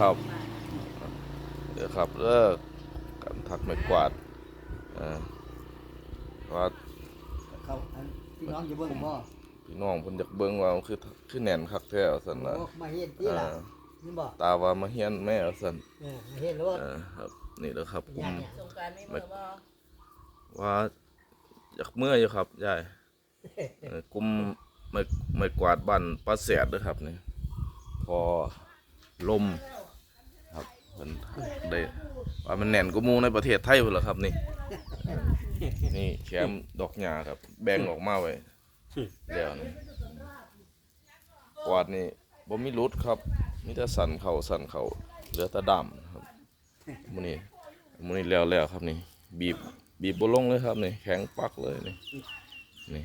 ครับเดี๋ยวครับเลิกกันทักไม่กวาดเอ่อว่าเขาอันพี่น้องจะเบิ่งบ่พี่น้องเพิ่นอยากเบิ่งว่ามันคือคือแน่นคักแท้ว่าซั่นน่ะโอ้มาเห็นที่เอ่ล่ะอนี่บ่ตาว่ามาเฮียนแม่ว่าซั่นเออมาเห็นแล้วว่าเออครับนี่แหละครับผมญาติเนี่ยสงกรารไม่เมื่อบ่ว่าอยากเมื่อยอยู่ครับยายเอ่อกลุ่มไม่ไม่กวาดบ้านป้าแสดเด้อครับนี่พอ ลมครับเพิ่นได้ว่ามันแน่นกว่าหมู่ในประเทศไทยพุ่นล่ะครับนี่ นี่แคมดอกหญ้าครับ แบ่งออกมาไว้แล้วนี่กวาดนี่บ่มีรุดครับมีแต่สันเขาสันเขาเหลือแต่ดำครับมื้อนี้มื้อนี้แล้วแล้วครับนี่ บีบบีบบ่ลงเลยครับนี่แข็งปักเลยนี่นี่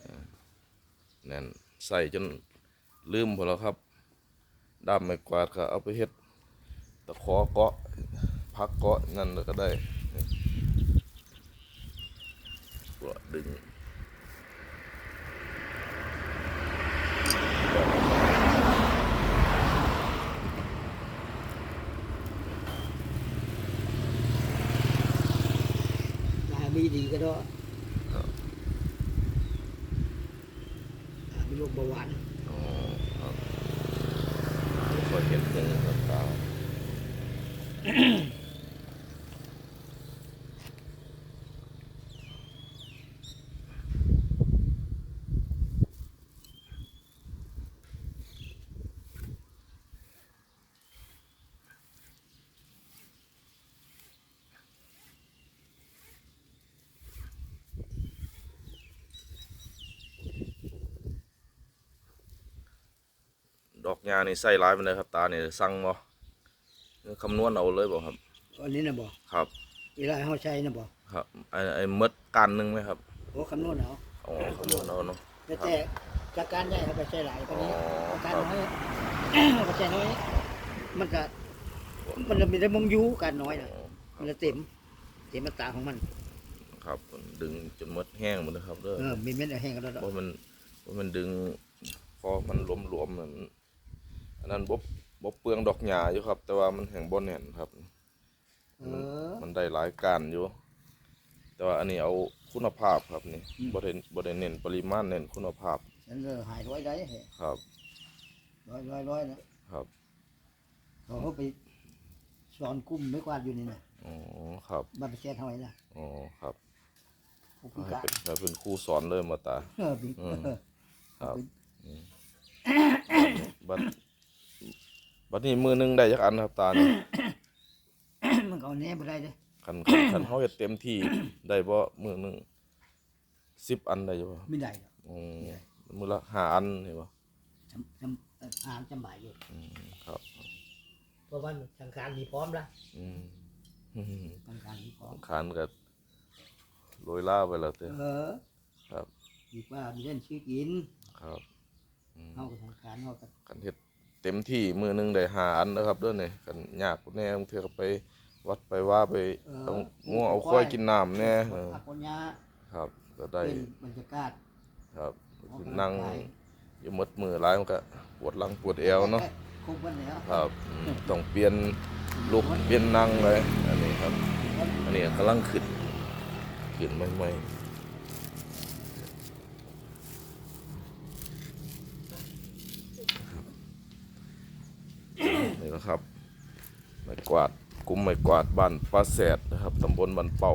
เอ่อนั่นใส่จนลืมพอแล้วครับ ดำไม่กวาดก็เอาไปเฮ็ดตะขอเกาะพักเกาะนั่นก็ได้ก็ดึงมามีดีก็ได้ครับอ่ามีโรคเบาหวานอ๋อครับ ค่อยเห็นเรื่องกับตา ดอกยานี่ใส่ร้ายไปเลยครับ ตาเนี่ยสั่งบ่คำนวณเอาเลยบ่ครับอันนี้น่ะบ่ครับเวลาเฮาใช้น่ะบ่ครับไอ้ไอ้หมดกันหนึงไหมครับโอ้คำนวณเอาอ๋อคำนวณเอาเนาะแต่แต่จากการได้เอาไปใช้หลายกว่านี้อ๋อการครับน้อยเอาไปใช้น้อยมันก็มันจะมีแต่มงอยู่การน้อยน่ะอ๋อคมัรับนจะเต็มเต็มอัตราของมันครับดึงจนหมดแห้งหมดเลยครับเด้อเออมีเม็ดแห้งก็ได้ดอกเพราะมันเพราะมันดึงพอมันหลวมๆนั่น อันนั้นบบบบเปลืองดอกหญ้าอยู่ครับ แต่ว่ามันแห่งบนแน่นครับ เออ มันได้หลายการอยู่ แต่ว่าอันนี้เอาคุณภาพครับนี่อืม บ่ได้บ่ได้เน้นปริมาณเน้นคุณภาพฉันเออหายร้อยได้เหรอครับ ร้อยร้อยร้อยนะครับ เขาเขาไปสอนกลุ่มไม่กวาดอยู่นี่นะอ๋อครับบ้านไปแช่เท่าไหร่ล่ะอ๋อครับผู้พิให้การเป็นให้เป็นครูสอนเลยมาตา เออพี่อืม เออครับอืมบัด บัดนี้มือหนึงได้จักอันครับตานี่ มันก็เอาแหน่บ่ได้เด้อคันคันคันเฮาเฮ็ดเต็มที่ ได้บ่มือหนึง10อันได้อยู่บ่ไม่ได้ดอกอืมมือละห้าอันนี่บ่จำจำเอ่ออ่านจำบ่ายอยู่อืมครับ เพราะว่าสังขารมีพร้อมละอืมอืมสังขารมีพร้อมขานก็โรยล่าไปแล้วเต้ เออครับ ดีกว่ามีเล่นชื่อกินครับอืมเฮากับสังขารเฮากับกันเฮ็ด เต็มที่มือหนึงได้ห้าอันนะครับเด้อนี่กันยากแน่บางเทื่อก็ไปวัดไปว่าไปเอางัวเอาควายกินน้ำแน่เออผักคนยาครับก็ได้เป็นบรรยากาศครับนั่งอยู่หมดมือหลายมันก็ปวดหลังปวดเอวเนาะครบวันแล้วครับอืมต้องเปลี่ยนลุกเปลี่ยนนั่งเลยอันนี้ครับ อันนี้กำลังขึ้นขึ้นใหม่ๆนี่ นะครับไม้กวาดกลุ่มไม้กวาดบ้านป้าแสดนะครับตำบลบ้านเป่า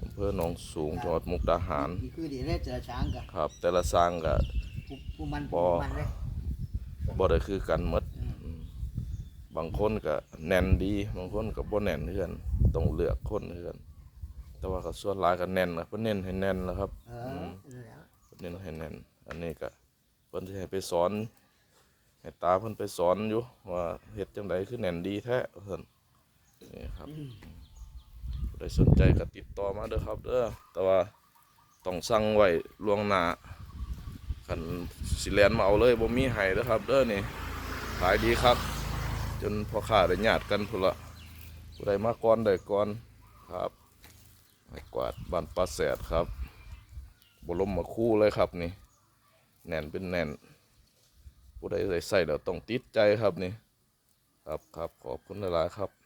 อำเภอหนองสูงจังหวัดมุกดาหารนี่คือดีแลจะช้างกับครับ แต่ละสร้างก็ผู้ผู้มันบ่ผู้มันเลยบ่ได้คือกันหมดอืมบางคนก็แน่นดี บางคนก็บ่แน่นเฮือนต้องเลือกคนเฮือนแต่ว่าก็ส่วนหลายก็แน่นนะเพิ่นเน้นให้แน่นแล้วครับเออนั่นแหละเพิ่นเน้นให้แน่น อันนี้ก็เพิ่นสิให้ไปสอน ให้ตาเพิ่นไปสอนอยู่ว่าเฮ็ดจังไดคือแน่นดีแท้เพิ่นนี่ครับผู้ใครสนใจก็ติดต่อมาเด้อครับเด้อแต่ว่าต้องสั่งไว้ล่วงหน้าคันสิแลนมาเอาเลยบ่มีให้เด้อครับเด้อนี่ขายดีครับ จนพอค้าได้ญาติกันพุ่นละผู้ใดมาก่อนได้ก่อนครับไม้กวาดบ้านปลาแสดครับบรมมาคู่เลยครับนี่แน่นเป็นแน่น ผู้ใดใส่แล้วต้องติดใจครับนี่ ครับครับขอบคุณหลายๆครับ